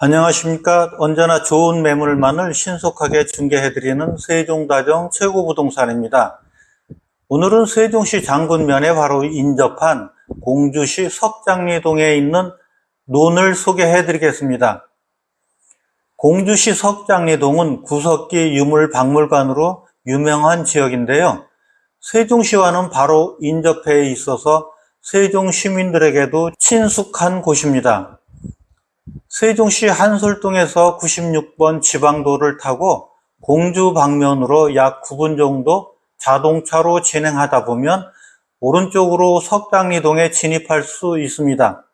안녕하십니까. 언제나 좋은 매물만을 신속하게 중개해드리는 세종다정 최고부동산입니다. 오늘은 세종시 장군면에 바로 인접한 공주시 석장리동에 있는 논을 소개해드리겠습니다. 공주시 석장리동은 구석기 유물박물관으로 유명한 지역인데요. 세종시와는 바로 인접해 있어서 세종 시민들에게도 친숙한 곳입니다. 세종시 한솔동에서 96번 지방도를 타고 공주 방면으로 약 9분 정도 자동차로 진행하다 보면 오른쪽으로 석장리동에 진입할 수 있습니다.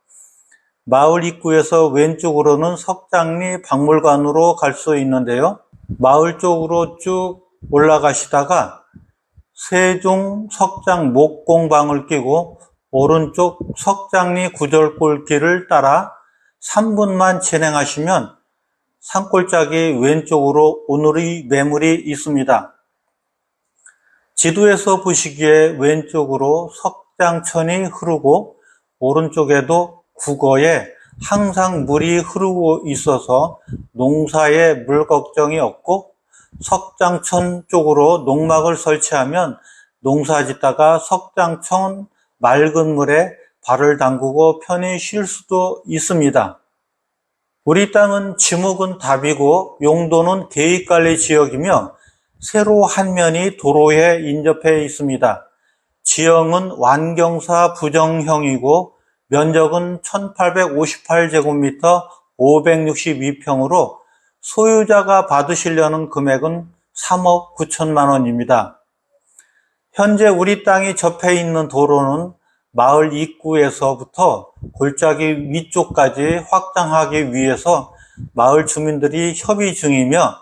마을 입구에서 왼쪽으로는 석장리 박물관으로 갈 수 있는데요. 마을 쪽으로 쭉 올라가시다가 세종 석장 목공방을 끼고 오른쪽 석장리 구절골길을 따라 3분만 진행하시면 산골짜기 왼쪽으로 오늘의 매물이 있습니다. 지도에서 보시기에 왼쪽으로 석장천이 흐르고 오른쪽에도 국어에 항상 물이 흐르고 있어서 농사에 물 걱정이 없고 석장천 쪽으로 농막을 설치하면 농사 짓다가 석장천 맑은 물에 발을 담그고 편히 쉴 수도 있습니다. 우리 땅은 지목은 답이고 용도는 계획관리 지역이며 세로 한 면이 도로에 인접해 있습니다. 지형은 완경사 부정형이고 면적은 1858제곱미터 562평으로 소유자가 받으시려는 금액은 3억 9천만 원입니다. 현재 우리 땅이 접해 있는 도로는 마을 입구에서부터 골짜기 위쪽까지 확장하기 위해서 마을 주민들이 협의 중이며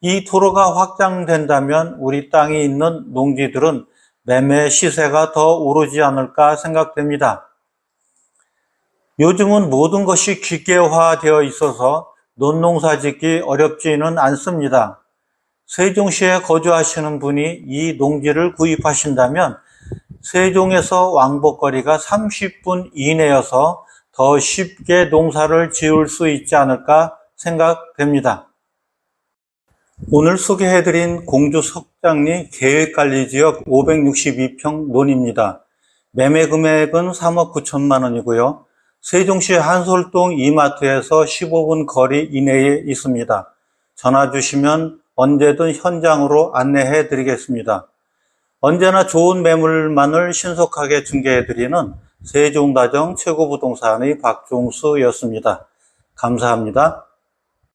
이 도로가 확장된다면 우리 땅이 있는 농지들은 매매 시세가 더 오르지 않을까 생각됩니다. 요즘은 모든 것이 기계화되어 있어서 논농사 짓기 어렵지는 않습니다. 세종시에 거주하시는 분이 이 농지를 구입하신다면 세종에서 왕복거리가 30분 이내여서 더 쉽게 농사를 지을 수 있지 않을까 생각됩니다. 오늘 소개해드린 공주 석장리 계획관리지역 562평 논입니다. 매매 금액은 3억 9천만 원이고요. 세종시 한솔동 이마트에서 15분 거리 이내에 있습니다. 전화 주시면 언제든 현장으로 안내해 드리겠습니다. 언제나 좋은 매물만을 신속하게 중개해 드리는 세종다정 최고부동산의 박종수였습니다. 감사합니다.